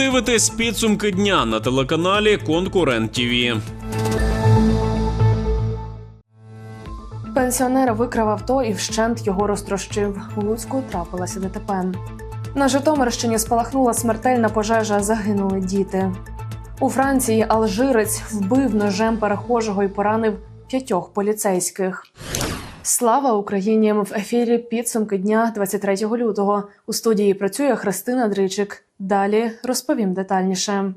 дивитесь підсумки дня на телеканалі Конкурент ТІВІ. Пенсіонер викрав авто і вщент його розтрощив. У Луцьку трапилася ДТП. На Житомирщині спалахнула смертельна пожежа. Загинули діти. У Франції алжирець вбив ножем перехожого і поранив п'ятьох поліцейських. Слава Україні! В ефірі підсумки дня 23 лютого. У студії працює Христина Дричик. Далі розповім детальніше.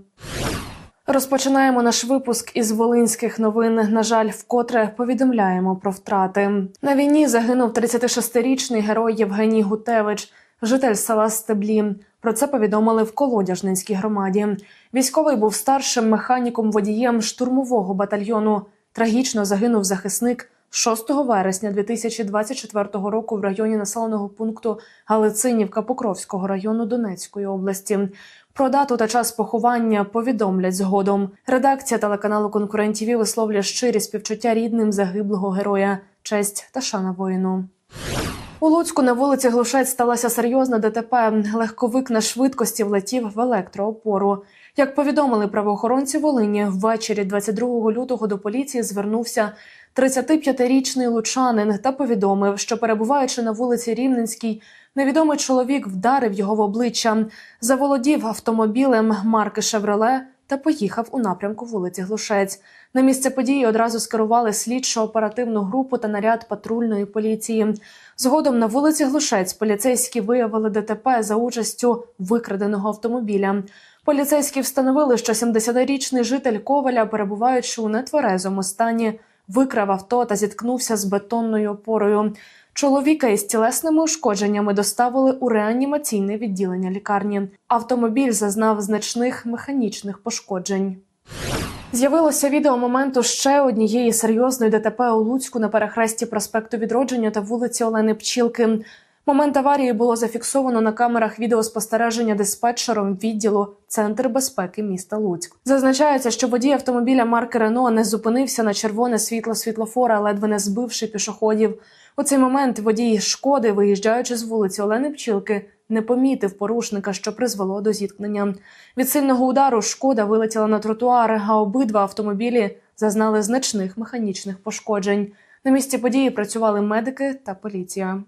Розпочинаємо наш випуск із волинських новин. На жаль, вкотре повідомляємо про втрати. На війні загинув 36-річний герой Євгеній Гутевич, житель села Стеблі. Про це повідомили в Колодяжнинській громаді. Військовий був старшим механіком водієм штурмового батальйону. Трагічно загинув захисник 6 вересня 2024 року в районі населеного пункту Галицинівка Покровського району Донецької області. Про дату та час поховання повідомлять згодом. Редакція телеканалу Конкурент ТІВІ висловлює щирі співчуття рідним загиблого героя, честь та шана воїну. У Луцьку на вулиці Глушець сталося серйозна ДТП. Легковик на швидкості влетів в електроопору. Як повідомили правоохоронці Волині, ввечері 22 лютого до поліції звернувся 35-річний лучанин та повідомив, що перебуваючи на вулиці Рівненській, невідомий чоловік вдарив його в обличчя, заволодів автомобілем марки Шевроле та поїхав у напрямку вулиці Глушець. На місце події одразу скерували слідчо-оперативну групу та наряд патрульної поліції. Згодом на вулиці Глушець поліцейські виявили ДТП за участю викраденого автомобіля. Поліцейські встановили, що 70-річний житель Коваля, перебуваючи у нетверезому стані, викрав авто та зіткнувся з бетонною опорою. Чоловіка із тілесними ушкодженнями доставили у реанімаційне відділення лікарні. Автомобіль зазнав значних механічних пошкоджень. З'явилося відео моменту ще однієї серйозної ДТП у Луцьку на перехресті проспекту Відродження та вулиці Олени Пчілки. Момент аварії було зафіксовано на камерах відеоспостереження диспетчером відділу Центр безпеки міста Луцьк. Зазначається, що водій автомобіля марки Рено не зупинився на червоне світло світлофора, ледве не збивши пішоходів. У цей момент водій шкоди, виїжджаючи з вулиці Олени Пчілки, не помітив порушника, що призвело до зіткнення. Від сильного удару шкода вилетіла на тротуар, а обидва автомобілі зазнали значних механічних пошкоджень. На місці події працювали медики та поліція.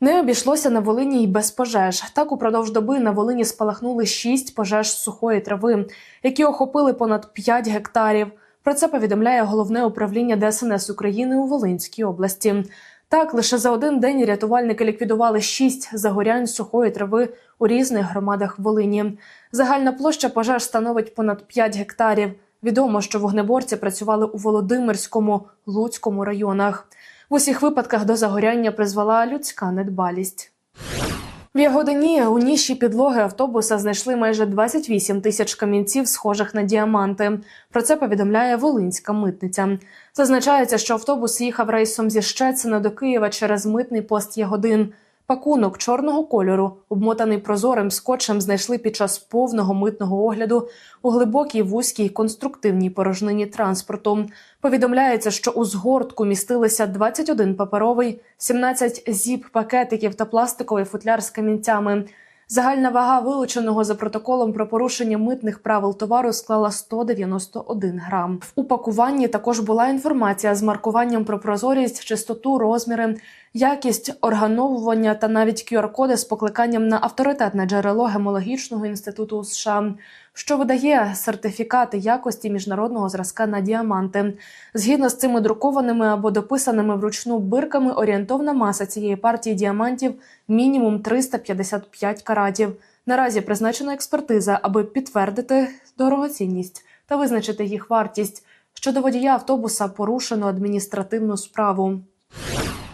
Не обійшлося на Волині й без пожеж. Так упродовж доби на Волині спалахнули шість пожеж сухої трави, які охопили понад 5 гектарів. Про це повідомляє головне управління ДСНС України у Волинській області. Так, лише за один день рятувальники ліквідували шість загорянь сухої трави у різних громадах Волині. Загальна площа пожеж становить понад 5 гектарів. Відомо, що вогнеборці працювали у Володимирському, Луцькому районах. В усіх випадках до загоряння призвела людська недбалість. В Ягодині у ніші підлоги автобуса знайшли майже 28 тисяч камінців, схожих на діаманти. Про це повідомляє Волинська митниця. Зазначається, що автобус їхав рейсом зі Щецина до Києва через митний пост Ягодин. Пакунок чорного кольору, обмотаний прозорим скотчем, знайшли під час повного митного огляду у глибокій вузькій конструктивній порожнині транспорту. Повідомляється, що у згортку містилися 21 паперовий, 17 зіп-пакетиків та пластиковий футляр з камінцями. Загальна вага вилученого за протоколом про порушення митних правил товару склала 191 грам. В упакуванні також була інформація з маркуванням про прозорість, чистоту, розміри, якість органовування та навіть QR-коди з покликанням на авторитетне джерело гемологічного інституту США, що видає сертифікати якості міжнародного зразка на діаманти. Згідно з цими друкованими або дописаними вручну бирками, орієнтовна маса цієї партії діамантів мінімум 355 каратів. Наразі призначена експертиза, аби підтвердити дорогоцінність та визначити їх вартість. Щодо водія автобуса порушено адміністративну справу.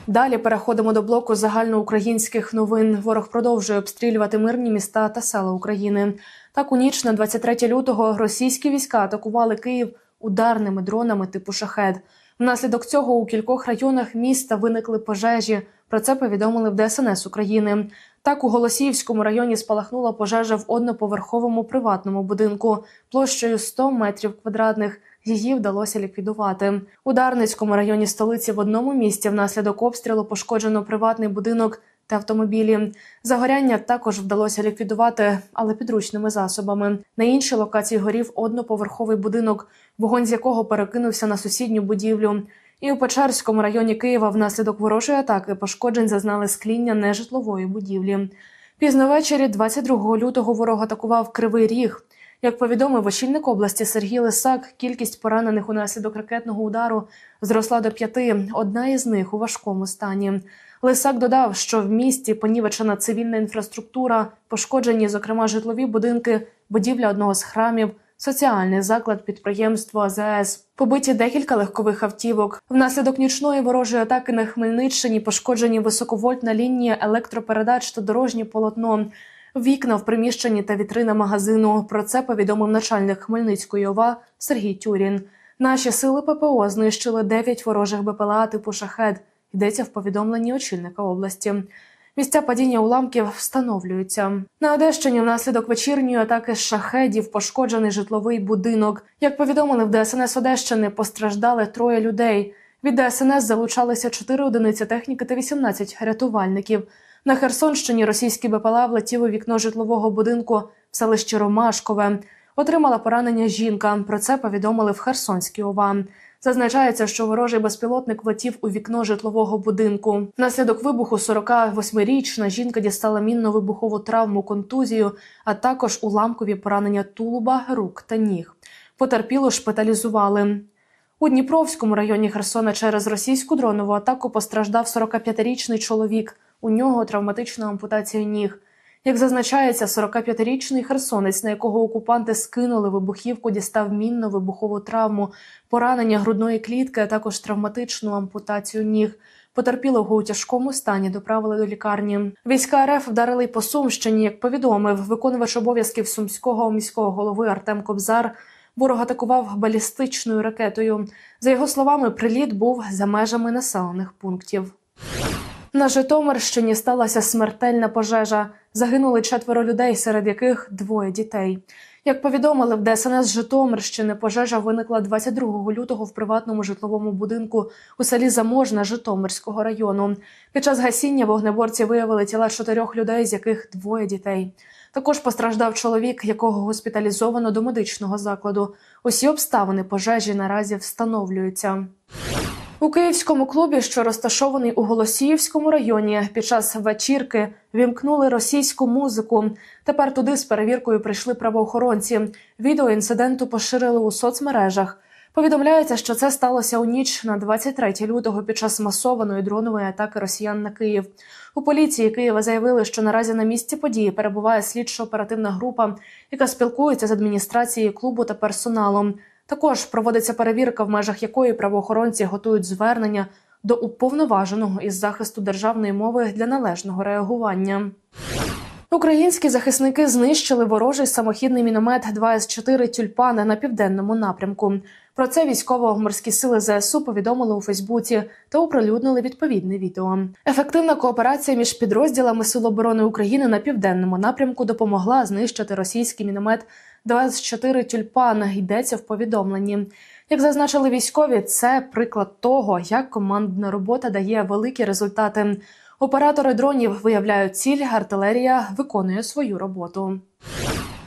Далі переходимо до блоку загальноукраїнських новин. Ворог продовжує обстрілювати мирні міста та села України. Так, у ніч на 23 лютого російські війська атакували Київ ударними дронами типу шахед. Внаслідок цього у кількох районах міста виникли пожежі. Про це повідомили в ДСНС України. Так, у Голосіївському районі спалахнула пожежа в одноповерховому приватному будинку площею 100 метрів квадратних. Її вдалося ліквідувати. У Дарницькому районі столиці в одному місті внаслідок обстрілу пошкоджено приватний будинок та автомобілі. Загоряння також вдалося ліквідувати, але підручними засобами. На іншій локації горів одноповерховий будинок, вогонь з якого перекинувся на сусідню будівлю. І у Печерському районі Києва внаслідок ворожої атаки пошкоджень зазнали скління нежитлової будівлі. Пізно ввечері, 22 лютого, ворог атакував Кривий Ріг. Як повідомив очільник області Сергій Лисак, кількість поранених унаслідок ракетного удару зросла до п'яти. Одна із них у важкому стані. Лисак додав, що в місті понівечена цивільна інфраструктура, пошкоджені, зокрема, житлові будинки, будівля одного з храмів, соціальний заклад, підприємство АЗС. Побиті декілька легкових автівок. Внаслідок нічної ворожої атаки на Хмельниччині пошкоджені високовольтна лінія електропередач та дорожнє полотно. Вікна в приміщенні та вітрина магазину. Про це повідомив начальник Хмельницької ОВА Сергій Тюрін. Наші сили ППО знищили 9 ворожих БПЛА типу шахед. Йдеться в повідомленні очільника області. Місця падіння уламків встановлюються на Одещині. Внаслідок вечірньої атаки з шахедів пошкоджений житловий будинок. Як повідомили в ДСНС Одещини, постраждали троє людей. Від ДСНС залучалися 4 одиниці техніки та 18 рятувальників. На Херсонщині російський БПЛА влетів у вікно житлового будинку в селищі Ромашкове. Отримала поранення жінка. Про це повідомили в Херсонській ОВА. Зазначається, що ворожий безпілотник влетів у вікно житлового будинку. Внаслідок вибуху 48-річна жінка дістала мінно-вибухову травму, контузію, а також уламкові поранення тулуба, рук та ніг. Потерпіло шпиталізували. У Дніпровському районі Херсона через російську дронову атаку постраждав 45-річний чоловік. У нього травматична ампутація ніг. Як зазначається, 45-річний херсонець, на якого окупанти скинули вибухівку, дістав мінно-вибухову травму, поранення грудної клітки, а також травматичну ампутацію ніг. Потерпілого у тяжкому стані доправили до лікарні. Війська РФ вдарили й по Сумщині. Як повідомив виконувач обов'язків сумського міського голови Артем Кобзар. Ворог атакував балістичною ракетою. За його словами, приліт був за межами населених пунктів. На Житомирщині сталася смертельна пожежа. Загинули четверо людей, серед яких двоє дітей. Як повідомили в ДСНС Житомирщини, пожежа виникла 22 лютого в приватному житловому будинку у селі Заможна Житомирського району. Під час гасіння вогнеборці виявили тіла чотирьох людей, з яких двоє дітей. Також постраждав чоловік, якого госпіталізовано до медичного закладу. Усі обставини пожежі наразі встановлюються. У київському клубі, що розташований у Голосіївському районі, під час вечірки вімкнули російську музику. Тепер туди з перевіркою прийшли правоохоронці. Відео інциденту поширили у соцмережах. Повідомляється, що це сталося у ніч на 23 лютого під час масованої дронової атаки росіян на Київ. У поліції Києва заявили, що наразі на місці події перебуває слідчо-оперативна група, яка спілкується з адміністрацією клубу та персоналом. Також проводиться перевірка, в межах якої правоохоронці готують звернення до уповноваженого із захисту державної мови для належного реагування. Українські захисники знищили ворожий самохідний міномет 2 с 4 тюльпани на південному напрямку. Про це військово-морські сили ЗСУ повідомили у Фейсбуці та оприлюднили відповідне відео. Ефективна кооперація між підрозділами Сил оборони України на південному напрямку допомогла знищити російський міномет 24 тюльпана Йдеться в повідомленні. Як зазначили військові, це приклад того, як командна робота дає великі результати. Оператори дронів виявляють ціль, артилерія виконує свою роботу.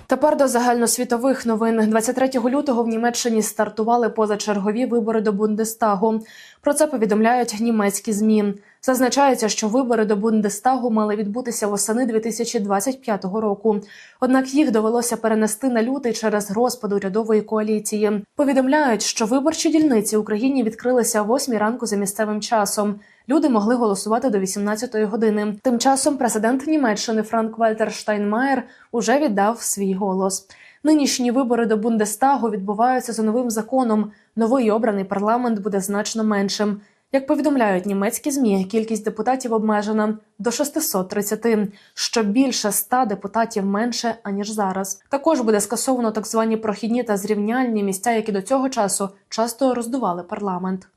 Тепер до загальносвітових новин 23 лютого в Німеччині стартували позачергові вибори до Бундестагу. Про це повідомляють німецькі змі. Зазначається, що вибори до Бундестагу мали відбутися восени 2025 року. Однак їх довелося перенести на лютий через розпад урядової коаліції. Повідомляють, що виборчі дільниці в Україні відкрилися о 8 ранку за місцевим часом. Люди могли голосувати до 18-ї години. Тим часом президент Німеччини Франк Вальтер Штайнмаєр уже віддав свій голос. Нинішні вибори до Бундестагу відбуваються за новим законом. Новий обраний парламент буде значно меншим. Як повідомляють німецькі змі, кількість депутатів обмежена до 630, що більше 100 депутатів менше аніж зараз. Також буде скасовано так звані прохідні та зрівняльні місця, які до цього часу часто роздували парламент.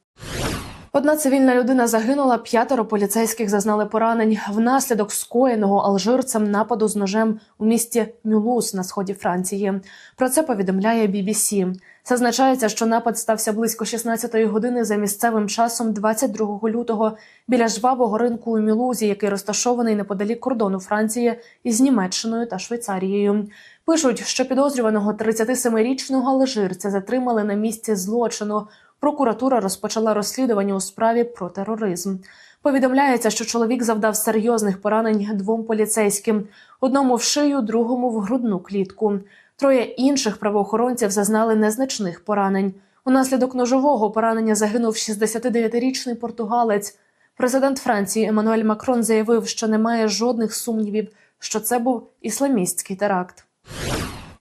Одна цивільна людина загинула, п'ятеро поліцейських зазнали поранень внаслідок скоєного алжирцем нападу з ножем у місті Мюлус на сході Франції. Про це повідомляє BBC. Зазначається, що напад стався близько 16-ї години за місцевим часом 22 лютого біля жвавого ринку у Мілузі, який розташований неподалік кордону Франції із Німеччиною та Швейцарією. Пишуть, що підозрюваного 37-річного алжирця затримали на місці злочину. Прокуратура розпочала розслідування у справі про тероризм. Повідомляється, що чоловік завдав серйозних поранень двом поліцейським: одному в шию, другому в грудну клітку. Троє інших правоохоронців зазнали незначних поранень. Унаслідок ножового поранення загинув 69-річний португалець. Президент Франції Еммануель Макрон заявив, що немає жодних сумнівів, що це був ісламістський теракт.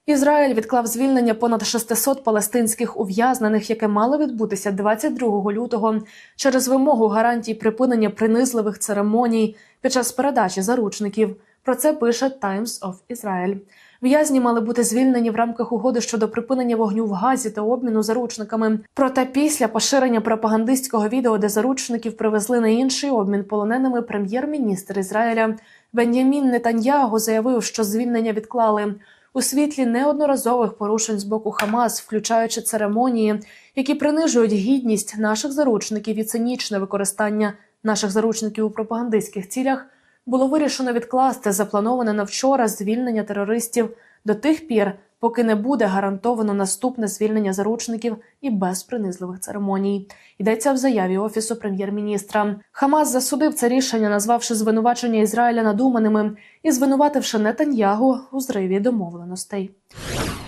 Ізраїль відклав звільнення понад 600 палестинських ув'язнених, яке мало відбутися 22 лютого через вимогу гарантій припинення принизливих церемоній під час передачі заручників. Про це пише Times of Israel. В'язні мали бути звільнені в рамках угоди щодо припинення вогню в Газі та обміну заручниками. Проте після поширення пропагандистського відео, де заручників привезли на інший обмін полоненими, прем'єр-міністр Ізраїля Бен'ямін Нетаньягу заявив, що звільнення відклали у світлі неодноразових порушень з боку Хамас, включаючи церемонії, які принижують гідність наших заручників і цинічне використання наших заручників у пропагандистських цілях, було вирішено відкласти заплановане на вчора звільнення терористів до тих пір, поки не буде гарантовано наступне звільнення заручників і без принизливих церемоній. Йдеться в заяві офісу прем'єр-міністра. Хамас засудив це рішення, назвавши звинувачення Ізраїля надуманими і звинувативши Нетаньягу у зриві домовленостей.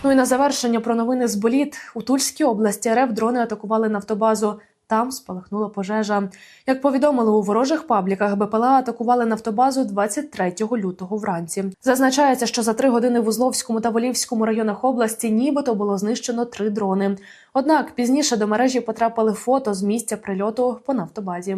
Ну і на завершення про новини з боліт у Тульській області РФ дрони атакували нафтобазу. Там спалахнула пожежа. Як повідомили у ворожих пабліках, БПЛА атакували нафтобазу 23 лютого вранці. Зазначається, що за три години в Узловському та Волівському районах області нібито було знищено три дрони. Однак пізніше до мережі потрапили фото з місця прильоту по нафтобазі.